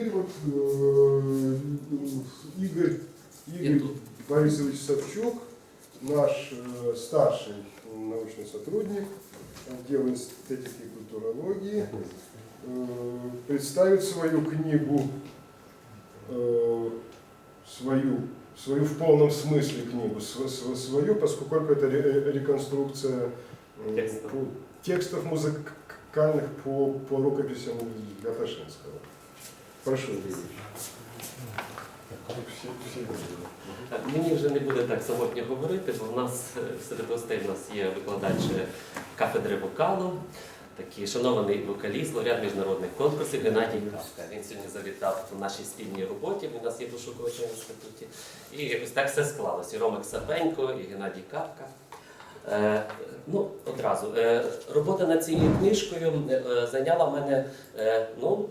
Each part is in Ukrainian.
теперь вот э, Игорь, Игорь. Борисович Савчук, наш э, старший научный сотрудник отдела эстетики и культурологии, э, представит свою книгу, э, свою, свою в полном смысле книгу, св- св- свою, поскольку это ре- реконструкция э, текстов музыкальных по, по рукописям Гаташинского. Прошу, Мені вже не буде так самотньо говорити, бо в нас е, серед гостей в нас є викладач е, кафедри вокалу, такий шанований вокаліст, лауреат міжнародних конкурсів Геннадій Кавка. Він сьогодні завітав у нашій спільній роботі, він у нас є в пошуковичому інституті. І ось так все склалось. І Ромик Сапенько, і Геннадій Кавка. Е, ну, одразу. Е, робота над цією книжкою е, зайняла мене е, ну,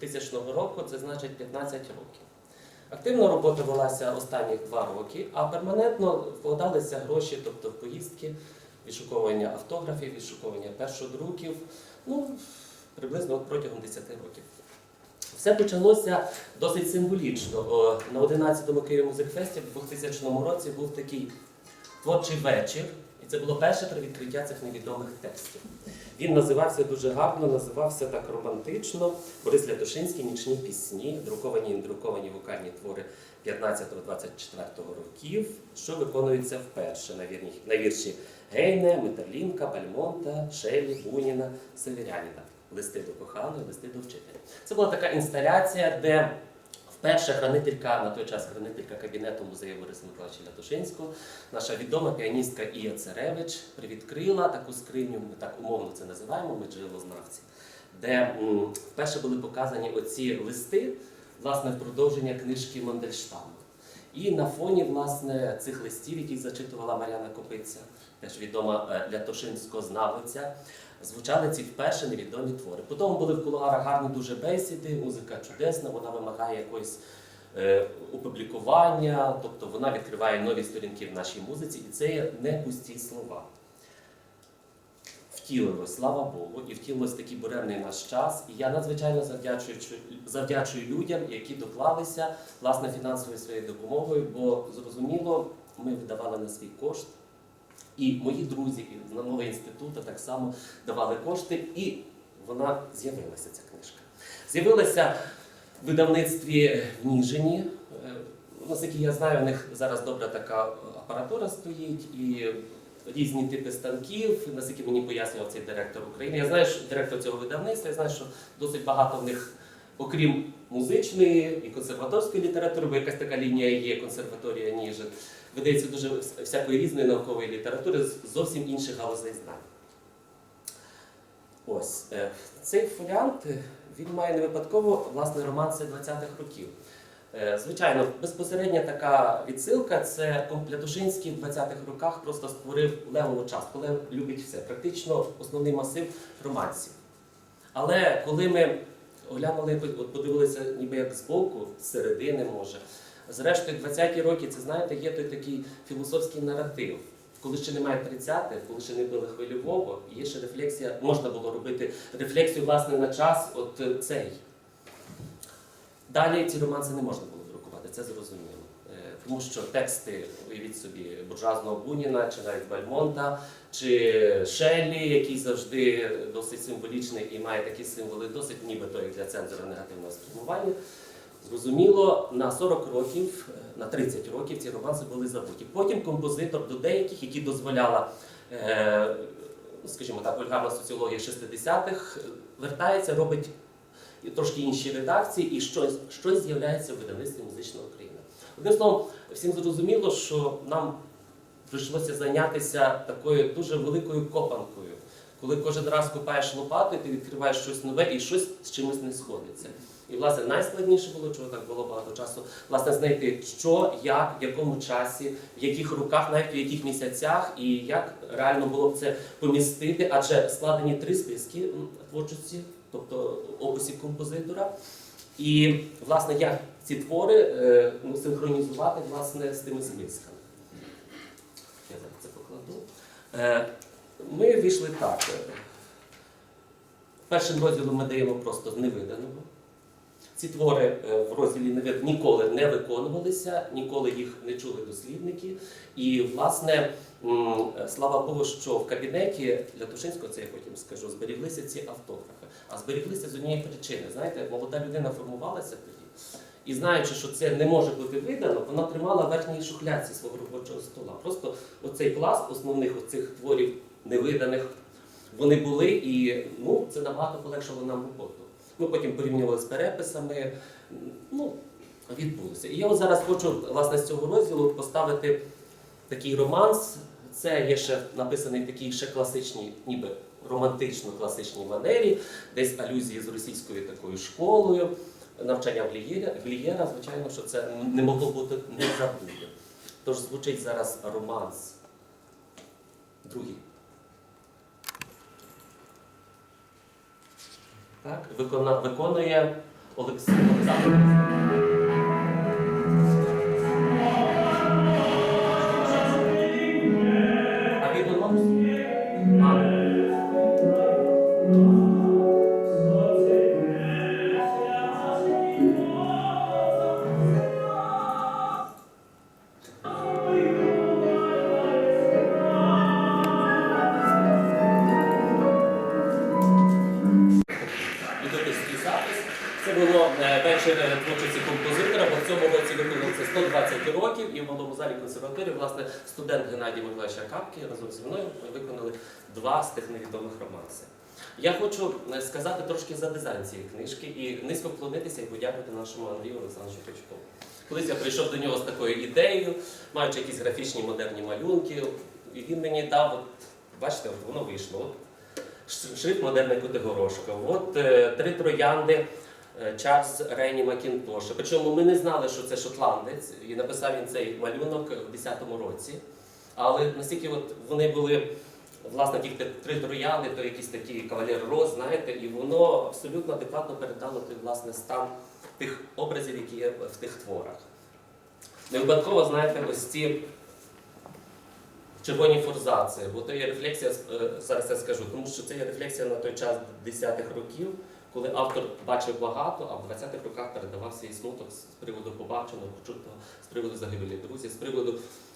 2000 року, це значить 15 років. Активна робота велася останні два роки, а перманентно вкладалися гроші, тобто в поїздки, відшуковування автографів, відшуковування першодруків, ну, приблизно протягом 10 років. Все почалося досить символічно. На 11-му Києві музикфесті в 2000 році був такий творчий вечір, і це було перше при відкриття цих невідомих текстів. Він називався дуже гарно, називався так романтично. Борис Лятошинський, нічні пісні, друковані і недруковані вокальні твори 15-24 років, що виконуються вперше на, вірні, на вірші Гейне, Метерлінка, Бальмонта, Шелі, Буніна, Северяніна. Листи до коханої, листи до вчителя. Це була така інсталяція, де вперше хранителька, на той час хранителька кабінету музею Бориса Миколаївича Лятошинського, наша відома піаністка Ія Царевич привідкрила таку скриню, ми так умовно це називаємо, ми джерелознавці, де вперше були показані оці листи, власне, в продовження книжки Мандельштаму. І на фоні власне цих листів, які зачитувала Мар'яна Копиця, теж відома е, Лятошинського знавиця, звучали ці вперше невідомі твори. Потім були в кулуарах гарні дуже бесіди, музика чудесна, вона вимагає якоїсь е, опублікування, тобто вона відкриває нові сторінки в нашій музиці, і це є не пусті слова. Втілилось, слава Богу, і втілилось такий буремний наш час. І я надзвичайно завдячую, завдячую людям, які доклалися власне фінансовою своєю допомогою, бо зрозуміло, ми видавали на свій кошт. І мої друзі із нового інституту так само давали кошти, і вона з'явилася ця книжка. З'явилася в видавництві в Ніжині. Е, Наскільки я знаю, у них зараз добра така апаратура стоїть і різні типи станків. Наскільки мені пояснював цей директор України. Я знаю, що директор цього видавництва, я знаю, що досить багато в них, окрім музичної і консерваторської літератури, бо якась така лінія є консерваторія Ніжин. Видається дуже всякої різної наукової літератури з зовсім інших галузей знань. Ось е, цей фоліант він має не випадково власне романси 20-х років. Е, Звичайно, безпосередня така відсилка це Лятушинський в 20-х роках просто створив левову частку. Лев любить все, практично основний масив романсів. Але коли ми оглянули, подивилися ніби як збоку, з середини може, зрештою, 20-ті роки, це знаєте, є той такий філософський наратив. Коли ще немає 30-х, коли ще не били хвильового, є ще рефлексія, можна було робити рефлексію власне на час, от е, цей. Далі ці романси не можна було друкувати, це зрозуміло. Е, Тому що тексти, уявіть собі, буржуазного Буніна, чи навіть Бальмонта, чи Шеллі, який завжди досить символічний і має такі символи, досить нібито як для цензора негативного спрямування. Зрозуміло, на 40 років, е, на 30 років ці романси були забуті. Потім композитор до деяких, які дозволяла, е, скажімо так, вульгарна соціологія 60-х, е, вертається, робить трошки інші редакції, і щось, щось з'являється в видавництві музичної України. Одним словом, всім зрозуміло, що нам прийшлося зайнятися такою дуже великою копанкою. Коли кожен раз копаєш лопатою, ти відкриваєш щось нове і щось з чимось не сходиться. І, власне, найскладніше було, чого так було багато часу, власне, знайти, що, як, в якому часі, в яких руках, навіть в яких місяцях, і як реально було б це помістити, адже складені три списки творчості, тобто описів композитора. І, власне, як ці твори е, ну, синхронізувати власне, з тими списками. Я зараз це покладу. Е, ми вийшли так. е, Першим розділом ми даємо просто невиданого. Ці твори е, в розділі «Невид» ніколи не виконувалися, ніколи їх не чули дослідники. І, власне, слава Богу, що в кабінеті Лятушинського, це я потім скажу, зберіглися ці автографи. А зберіглися з однієї причини. Знаєте, молода людина формувалася тоді. І знаючи, що це не може бути видано, вона тримала верхній шухляці свого робочого стола. Просто оцей пласт основних оцих творів невиданих, вони були, і ну, це набагато полегшило нам роботу. Ми потім порівнювали з переписами. Ну, відбулося. І я от зараз хочу власне з цього розділу поставити такий романс. Це є ще написаний в такій ще класичній, ніби романтично-класичній манері, десь алюзії з російською такою школою, навчання Глієра, Глієра, звичайно, що це не могло бути не забути. Тож звучить зараз романс. Другий. Так, викона, виконує Олексій Олександр. А він. Миколаївич разом зі мною виконали два з тих невідомих романси. Я хочу е, сказати трошки за дизайн цієї книжки і низько вклонитися і подякувати нашому Андрію Олександровичу Крючкову. Колись я прийшов до нього з такою ідеєю, маючи якісь графічні модерні малюнки, і він мені дав, от, бачите, от воно вийшло. От, Шрифт модерна Кутигорошка. От е, три троянди е, Чарльз Рейні Макінтоша. Причому ми не знали, що це шотландець, і написав він цей малюнок в 10-му році. Але настільки от вони були, власне, ті три троянди, то якісь такі кавалер роз, знаєте, і воно абсолютно адекватно передало той власне стан тих образів, які є в тих творах. Не випадково, знаєте, ось ці червоні форзаци, бо то є рефлексія, е, зараз я скажу, тому що це є рефлексія на той час 10-х років, коли автор бачив багато, а в 20-х роках передавав свій смуток з приводу побаченого, почутого, з приводу загибелі друзів, з приводу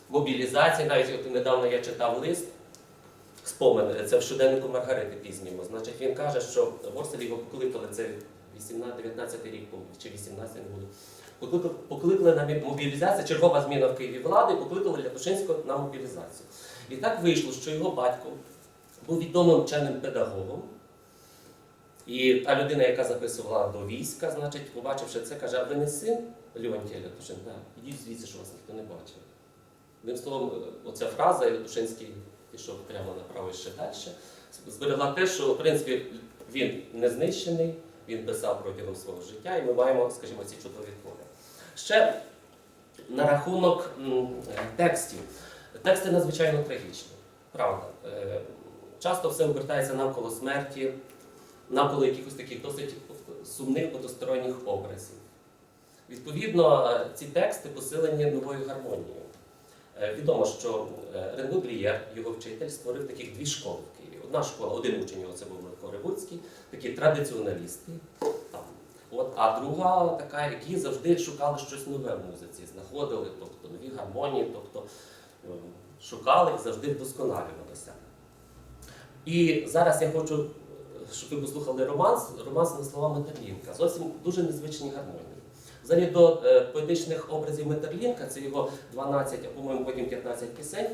мобілізації. Навіть от недавно я читав лист. Спомин, це в щоденнику Маргарити пізньому. Значить, він каже, що Ворселі його покликали, це 18-19 рік, чи 18 не буду. Покликали, покликали на мобілізацію, чергова зміна в Києві влади, покликали Лятушинського на мобілізацію. І так вийшло, що його батько був відомим вченим педагогом. І та людина, яка записувала до війська, значить, побачивши це, каже, а ви не син Леонтія Лятушин? Ідіть звідси, що вас ніхто не бачив. Одним словом, оця фраза, і Лятушинський пішов прямо направо і ще далі, зберегла те, що в принципі він не знищений, він писав протягом свого життя, і ми маємо, скажімо, ці чудові твори. Ще на рахунок текстів. Тексти надзвичайно трагічні, правда. Е, Часто все обертається навколо смерті, навколо якихось таких досить сумних потусторонніх образів. Відповідно, е, ці тексти посилені новою гармонією. Е, Відомо, що е, Ренго Глієр, його вчитель, створив таких дві школи в Києві. Одна школа, один учень його це був Микола Ревуцький, такі традиціоналісти. От, а друга така, які завжди шукали щось нове в музиці, знаходили, тобто нові гармонії, тобто шукали і завжди вдосконалювалися. І зараз я хочу, щоб ви послухали романс, романс на слова Метерлінка. Зовсім дуже незвичні гармонії. Взагалі до е, поетичних образів Метерлінка, це його 12, а по-моєму потім 15 пісень.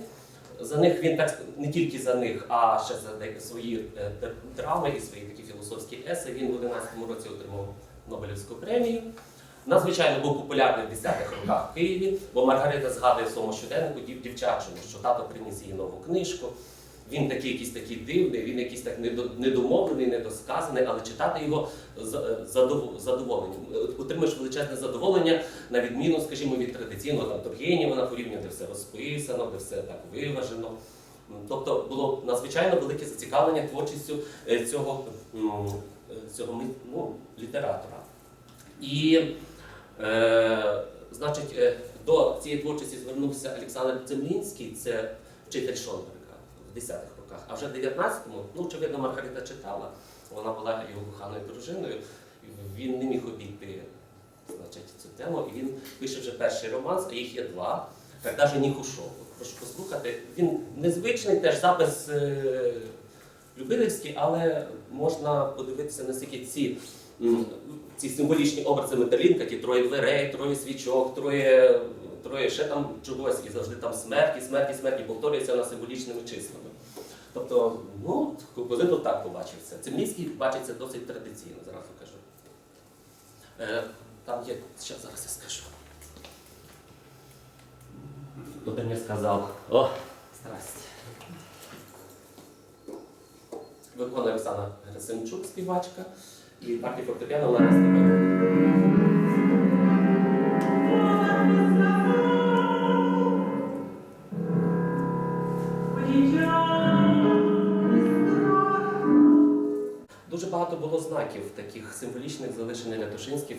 За них він так не тільки за них, а ще за деякі свої е, драми і свої такі філософські еси. Він в 11-му році отримав Нобелівську премію. Надзвичайно був популярний в 10-х роках в Києві, бо Маргарита згадує в своєму щоденнику дів- дівчачому, що тато приніс їй нову книжку. Він такий якийсь такий дивний, він якийсь так недомовлений, недосказаний, але читати його е, задоволенням. Е, Отримаєш величезне задоволення, на відміну, скажімо, від традиційного Тургенєва на порівняння, де все розписано, де все так виважено. Тобто було надзвичайно велике зацікавлення творчістю е, цього, цього ну, літератора. І, е, значить, до цієї творчості звернувся Олександр Землінський, це вчитель Шонберга 10-х роках. А вже в 19-му, ну, очевидно, Маргарита читала, вона була його коханою дружиною, він не міг обійти цю тему, і він пише вже перший романс, а їх є два. Когда жених ушов. Прошу послухати. Він незвичний, теж запис е, любительський, але можна подивитися, наскільки ці, ці символічні образи Металінка, ті троє дверей, троє свічок, троє, троє ще там чогось, і завжди там смерть, і смерть, і смерть, і повторюється на символічними числами. Тобто, ну, композитор так побачив це. Цимлівський бачить це досить традиційно, зразу кажу. Е, там є, ще зараз я скажу. Кто-то мне сказал, о, страсть. Виконує Оксана Герасимчук, співачка, і партію фортепіано Лара. Дуже багато було знаків таких символічних залишених для Тушинських,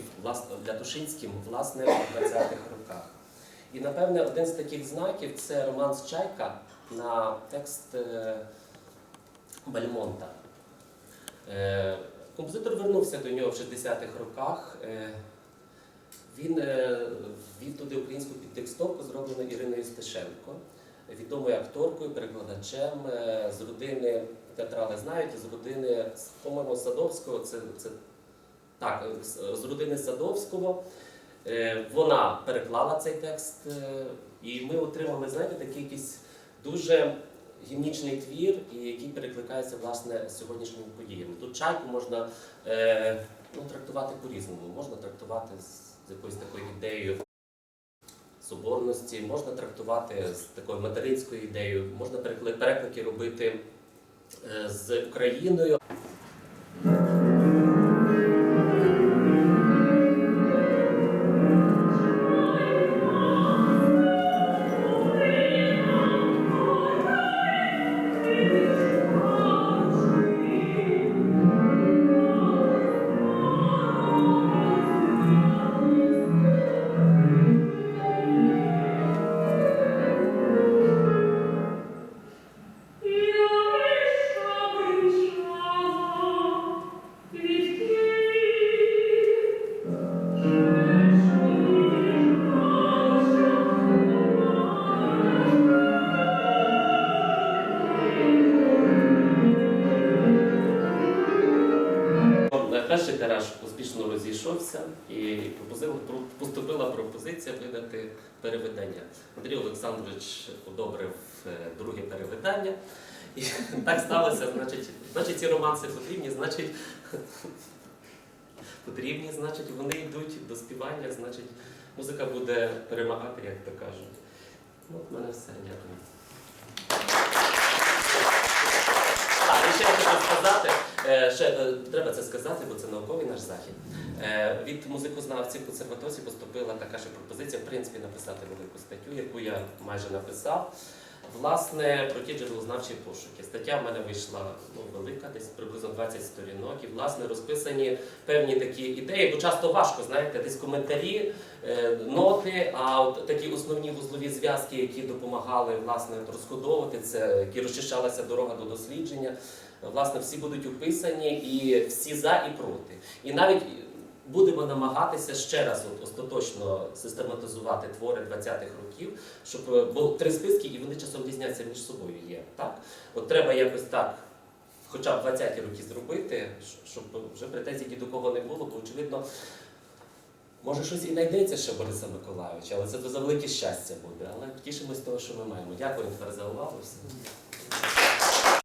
власне, у 20-х роках. І напевне один з таких знаків це романс Чайка на текст е, Бальмонта. Композитор вернувся до нього в 60-х роках. Е, Він е, ввів туди українську підтекстовку, зроблену Іриною Стешенко, відомою акторкою, перекладачем е, з родини театрали знають, з родини, по-моєму, Садовського. Це, це так, з- родини Садовського. Вона переклала цей текст, і ми отримали, знаєте, такий якийсь дуже гімнічний твір, і який перекликається власне з сьогоднішніми подіями. Тут чайку можна е, ну, трактувати по-різному. Можна трактувати з, якоюсь такою ідеєю соборності, можна трактувати з такою материнською ідеєю, можна переклик, переклики робити е, з Україною. Андрій Олександрович одобрив е, друге перевидання. І так сталося, значить, значить, ці романси потрібні, значить, потрібні, значить, вони йдуть до співання, значить, музика буде перемагати, як то кажуть. Ну, в мене все, дякую. А, і ще хочу сказати, ще е, треба це сказати, бо це науковий наш захід. Е, Від музикознавців консерваторії поступила така ж пропозиція, в принципі, написати велику статтю, яку я майже написав. Власне, про ті джерелознавчі пошуки. Стаття в мене вийшла ну, велика, десь приблизно 20 сторінок, і власне розписані певні такі ідеї, бо часто важко, знаєте, десь коментарі, е, ноти, а от такі основні вузлові зв'язки, які допомагали власне от розкодовувати це, які розчищалася дорога до дослідження. Власне, всі будуть описані і всі за і проти. І навіть будемо намагатися ще раз от, остаточно систематизувати твори 20-х років, щоб е, бо три списки і вони часом різняться між собою є. Так? От треба якось так. Хоча б 20-ті роки зробити, щоб вже претензій ні до кого не було, бо очевидно, може щось і знайдеться ще Бориса Миколайовича, але це за велике щастя буде. Але тішимось того, що ми маємо. Дякую тепер за увагу.